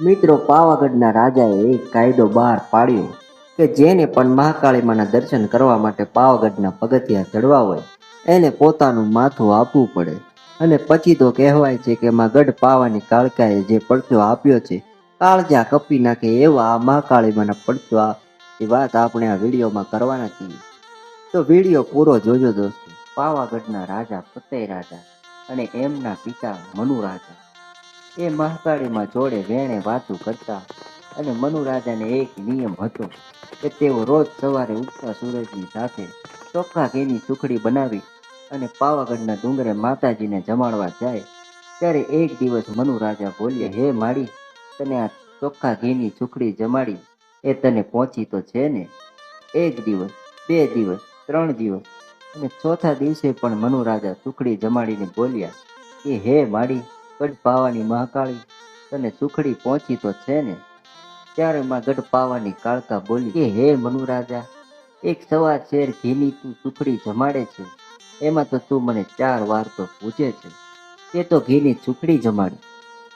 મિત્રો, પાવાગઢના રાજાએ એક કાયદો બહાર પાડ્યો કે જેને પણ મહાકાળીમાના દર્શન કરવા માટે પાવાગઢના પગથિયા ચડવા હોય, એને પોતાનું માથું આપવું પડે. અને પછી તો કહેવાય છે કે માં પાવાની કાળકાએ જે પડચો આપ્યો છે, કાળજા કપી નાખે એવા આ મહાકાળીમાના પડચો એ વાત આપણે આ વિડીયોમાં કરવાના છીએ. તો વીડિયો પૂરો જોજો દોસ્તો. પાવાગઢના રાજા ફતેહ રાજા અને એમના પિતા મનુ રાજા એ મહાકાળીમાં જોડે વેણે વાતું કરતા અને મનુ રાજાને એક નિયમ હતો કે તેઓ રોજ સવારે ઉગતા સૂરજની સાથે ચોખ્ખા ઘીની સુખડી બનાવી અને પાવાગઢના ડુંગરે માતાજીને જમાડવા જાય, ત્યારે એક દિવસ મનુ રાજા બોલ્યા, હે માડી તને આ ચોખ્ખા ઘીની સુખડી જમાડી, એ તને પહોંચી તો છે ને? એક દિવસ, બે દિવસ, ત્રણ દિવસ. અને ચોથા દિવસે પણ મનુ રાજા સુખડી જમાડીને બોલ્યા કે હે માડી ગઢ પાવાની મહાકાળી તને સુખડી પહોંચી તો છે ને? ત્યારે માં ગઢ પાવાની કાળકા બોલી કે હે મનુ રાજા એક સવા શેર ઘીની તું સુખડી જમાડે છે. એમાં તો તું મને ચાર વાર તો પૂછે છે. તે તો ઘીની સુખડી જમાડે.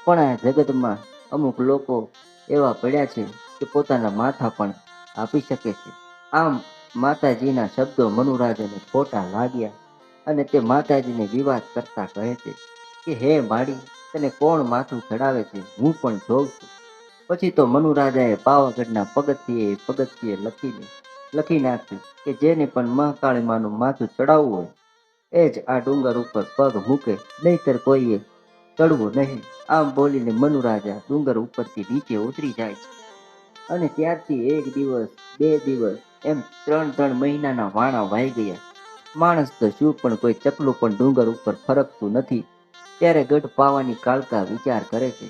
પણ આ જગતમાં અમુક લોકો એવા પડ્યા છે કે પોતાના માથા પણ આપી શકે છે. આમ માતાજીના શબ્દો મનુરાજાને ખોટા લાગ્યા અને તે માતાજીને વિવાદ કરતા કહે છે કે હે માડી, તને કોણ માથું ચડાવે છે? હું પણ જોઉં છું. પછી તો મનુરાજાએ પાવાગઢના પગથિયે પગથિયે લખીને, લખી નાખ્યું કે જેને પણ મહાકાળીમાનું માથું ચડાવવું હોય, એ જ આ ડુંગર ઉપર પગ મૂકે, નહીતર કોઈએ ચડવું નહીં. આમ બોલીને મનુરાજા ડુંગર ઉપરથી નીચે ઉતરી જાય છે. અને ત્યારથી એક દિવસ, બે દિવસ, એમ ત્રણ ત્રણ મહિનાના વાણા વાઈ ગયા. માણસ તો શું પણ કોઈ ચકલું પણ ડુંગર ઉપર ફરકતું નથી. ત્યારે ગઢ પાવાની કાલકા વિચાર કરે છે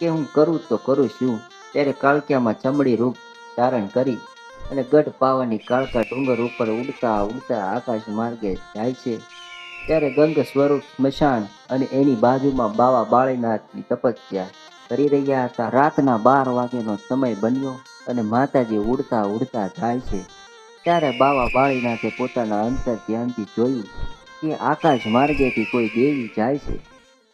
કે હું કરું તો કરું શું? ત્યારે કાળક્યામાં ચમડી રૂપ ધારણ કરી અને ગઢ પાવાની કાળકા ડુંગર ઉપર ઉડતા ઉડતા આકાશ માર્ગે જાય છે. ત્યારે ગંગ સ્વરૂપ સ્મશાન અને એની બાજુમાં બાવા બાળીનાથની તપસ્યા કરી રહ્યા હતા. રાતના બાર વાગ્યાનો સમય બન્યો અને માતાજી ઉડતા ઉડતા જાય છે. ત્યારે બાવા બાળીનાથે પોતાના અંતર ધ્યાનથી જોયું કે આકાશ માર્ગેથી કોઈ દેવી જાય છે.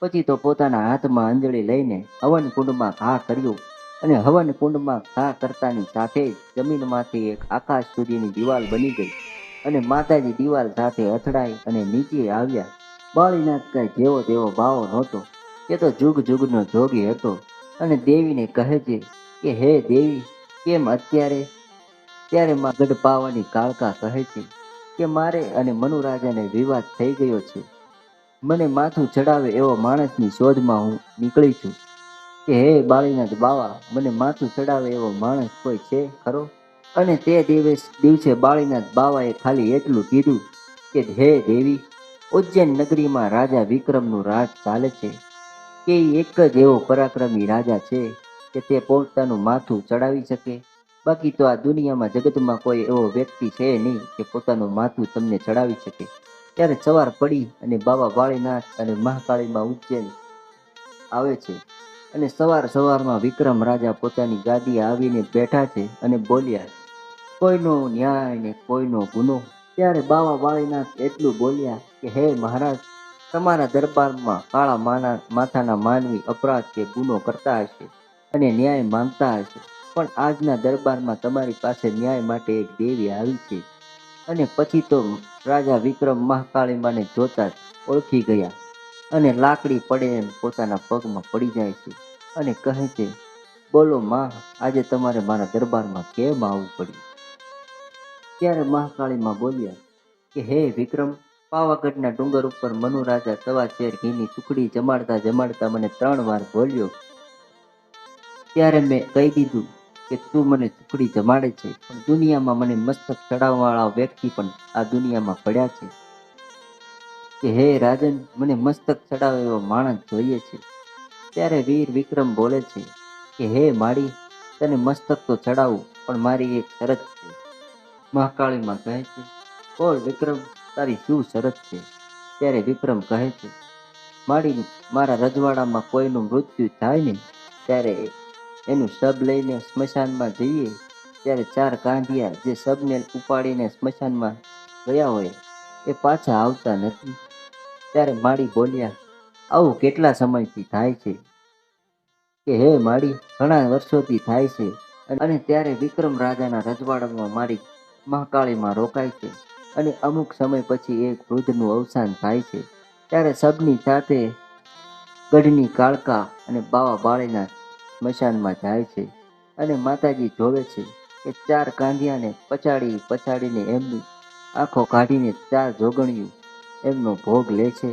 પછી તો પોતાના હાથમાં અંજળી લઈને હવન કુંડમાં ઘા કર્યો અને હવન કુંડમાં ઘા કરતાની સાથે જ જમીનમાંથી એક આકાશ સુધીની દિવાલ બની ગઈ અને માતાજી દિવાલ સાથે અથડાઈ અને નીચે આવ્યા. બાળીનાથ કાંઈ જેવો તેવો ભાવ નહોતો. એ તો જુગ જુગનો જોગી હતો અને દેવીને કહે છે કે, હે દેવી, કેમ અત્યારે? ત્યારે માં ગઢ પાવાની કાળકા કહે છે કે મારે અને મનુરાજાને વિવાદ થઈ ગયો છે. મને માથું ચડાવે એવો માણસની શોધમાં હું નીકળી છું. કે હે બાળીનાથ બાવા, મને માથું ચડાવે એવો માણસ કોઈ છે ખરો? અને તે દિવસ, દિવસે બાળીનાથ બાવાએ ખાલી એટલું કીધું કે હે દેવી, ઉજ્જૈન નગરીમાં રાજા વિક્રમનું રાજ ચાલે છે. કે એક જ એવો પરાક્રમી રાજા છે કે તે પોતાનું માથું ચડાવી શકે. બાકી તો આ દુનિયામાં જગતમાં કોઈ એવો વ્યક્તિ છે નહીં કે પોતાનું માથું તમને ચડાવી શકે. ત્યારે સવાર પડી અને બાબા વાળીનાથ અને મહાકાળીમાં ઉજ્જૈન આવે છે અને સવાર સવારમાં વિક્રમ રાજા પોતાની ગાદી આવીને બેઠા છે અને બોલ્યા, કોઈનો ન્યાય ને કોઈનો ગુનો. ત્યારે બાવા વાળીનાથ એટલું બોલ્યા કે, હે મહારાજ, તમારા દરબારમાં કાળા માના માથાના માનવી અપરાધ કે ગુનો કરતા હશે અને ન્યાય માંગતા હશે. પણ આજના દરબારમાં તમારી પાસે ન્યાય માટે એક દેવી આવી છે. અને પછી તો રાજા વિક્રમ મહાકાળીમાને જોતા ઓળખી ગયા અને લાકડી પડે એમ પોતાના પગમાં પડી જાય છે અને કહે છે, બોલો માં, આજે તમારે મારા દરબારમાં કેમ આવવું પડ્યું? ત્યારે મહાકાળીમાં બોલ્યા કે, હે વિક્રમ, પાવાગઢના ડુંગર ઉપર મનુ રાજા સવા ચેર ઘીની સુખડી જમાડતા જમાડતા મને ત્રણ વાર બોલ્યો. ત્યારે મેં કહી દીધું કે તું મને સુખડી જમાડે છે. દુનિયામાં મને મસ્તક ચડાવવાળા વ્યક્તિ પણ આ દુનિયામાં પડ્યા છે. કે હે રાજન, મને મસ્તક ચડાવે એવો માણસ જોઈએ છે. ત્યારે વીર વિક્રમ બોલે છે કે હે માડી તને મસ્તક તો ચડાવું, પણ મારી એક શરત છે. મહાકાળીમાં કહે છે, બોલ વિક્રમ, તારી શું શરત છે? ત્યારે વિક્રમ કહે છે માડી મારા રજવાડામાં કોઈનું મૃત્યુ થાય ને ત્યારે એનું શબ લઈને સ્મશાનમાં જઈએ, ત્યારે ચાર કાંધિયા જે શબને ઉપાડીને સ્મશાનમાં ગયા હોય, એ પાછા આવતા નથી. ત્યારે માળી બોલ્યા, આવું કેટલા સમયથી થાય છે? કે હે માળી, ઘણા વર્ષોથી થાય છે, અને ત્યારે વિક્રમ રાજાના રજવાડામાં મારી મહાકાળીમાં રોકાય છે, અને અમુક સમય પછી એક વૃદ્ધનું અવસાન થાય છે. ત્યારે સબની સાથે ગઢની કાળકા અને બાવા બાળીના સ્મશાનમાં જાય છે અને માતાજી જોવે છે કે ચાર કાંધિયાને પછાડી પછાડીને એમની આંખો કાઢીને ચાર જોગણિયું એમનો ભોગ લે છે.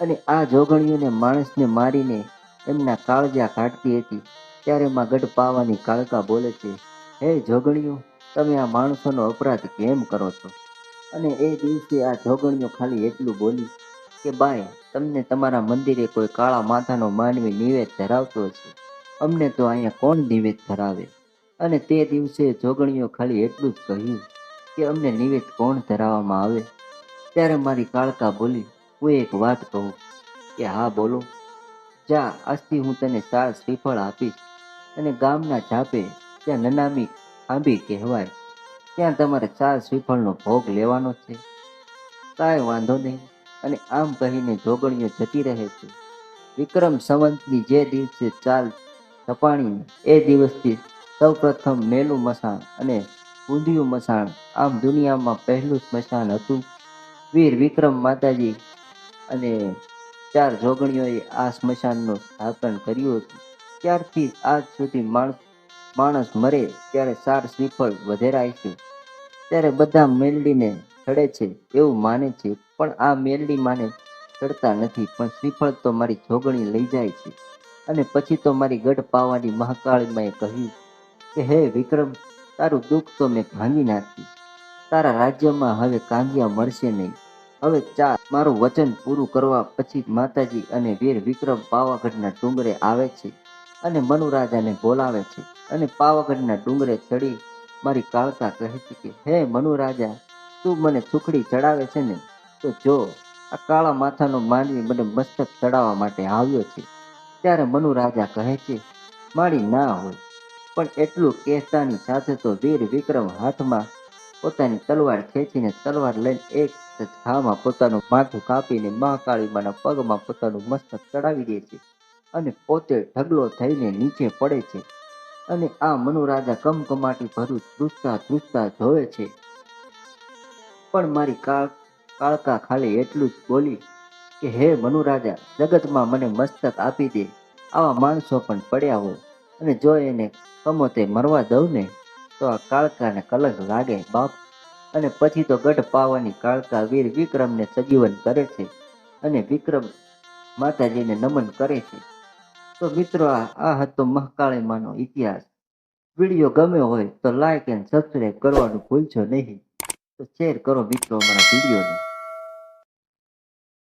અને આ જોગણીઓને માણસને મારીને એમના કાળજા કાઢતી હતી ત્યારે માં ગઢ પાવાની કાળકા બોલે છે, હે જોગણીઓ, તમે આ માણસોનો અપરાધ કેમ કરો છો? અને એ દિવસે આ જોગણીઓ ખાલી એટલું બોલી કે બાઈ, તમને તમારા મંદિરે કોઈ કાળા માથાનો માનવી નિવેદ ધરાવતો છે અમને તો અહીંયા કોણ નિવેદ ધરાવે? અને તે દિવસે જોગણીઓ ખાલી એટલું જ કહ્યું કે અમને નિવેદ કોણ ધરાવવામાં આવે? ત્યારે મારી કાળકા બોલી, હું એક વાત કહું. કે, હા, બોલો. જા, આજથી હું તને સાર શ્રીફળ આપીશ. અને ગામના ઝાપે ત્યાં નનામી આંબી કહેવાય, ત્યાં તમારે ચાર શ્રીફળનો ભોગ લેવાનો છે. કાંઈ વાંધો નહીં. અને આમ કહીને જોગણીઓ જતી રહે છે. વિક્રમ સંવંતની જે દિવસે ચાલ સપાણીને એ દિવસથી સૌપ્રથમ મેલું મસાણ અને ઊંધિયું મસાણ આમ દુનિયામાં પહેલું સ્મશાન હતું. વીર વિક્રમ માતાજી અને ચાર જોગણીઓએ આ સ્મશાનનું સ્થાપન કર્યું હતું. ત્યારથી આજ સુધી માણસ માણસ મરે ત્યારે સાર શ્રીફળ વધેરાય છે. ત્યારે બધા મેલડીને ચડે છે એવું માને છે, પણ આ મેલડી માને ચડતા નથી, પણ શ્રીફળ તો મારી જોગણી લઈ જાય છે. અને પછી તો મારી ગઢ પાવાની મહાકાળીમાએ કહ્યું કે, હે વિક્રમ, તારું દુઃખ તો મેં ભાંગી નાખ્યું. તારા રાજ્યમાં હવે કાંગિયા મળશે નહીં. હવે ચા મારું વચન પૂરું કરવા પછી માતાજી અને વીર વિક્રમ પાવાગઢના ડુંગરે આવે છે અને મનુરાજાને બોલાવે છે. અને પાવાગઢના ડુંગરે ચડી મારી કાળકા કહે છે કે, હે મનુરાજા તું મને સુખડી ચડાવે છે ને, તો જો, આ કાળા માથાનો માનવી મને મસ્તક ચડાવવા માટે આવ્યો છે. ત્યારે મનુરાજા કહે છે, મારી ના હોય. પણ એટલું કહેતાની સાથે તો વીર વિક્રમ હાથમાં પોતાની તલવાર ખેંચીને તલવાર લઈને એક થામાં પોતાનું માથું કાપીને મહાકાળીમાના પગમાં પોતાનું મસ્તક ચડાવી દે છે અને પોતે ઢગલો થઈને નીચે પડે છે. અને આ મનુરાજા કમકમાટી ભરું ધ્રુજતા ધ્રુજતા જોવે છે. પણ મારી કાળ, કાળકા ખાલી એટલું જ બોલી કે, હે મનુરાજા, જગતમાં મને મસ્તક આપી દે, આવા માણસો પણ પડ્યા હોય. અને જો એને કમોતે મરવા દઉં ને, તો આ કાળકાને કલંક લાગે બાપ. અને પછી તો ગઢ પાવાની કાળકા વીર વિક્રમને સજીવન કરે છે અને વિક્રમ માતાજીને નમન કરે છે. તો મિત્રો, આ હતો મહાકાળીમાનો ઇતિહાસ. વીડિયો ગમ્યો હોય તો લાઈક એન્ડ સબસ્ક્રાઈબ કરવાનું ભૂલશો નહીં. શેર કરો મિત્રો અમારા વિડીયોને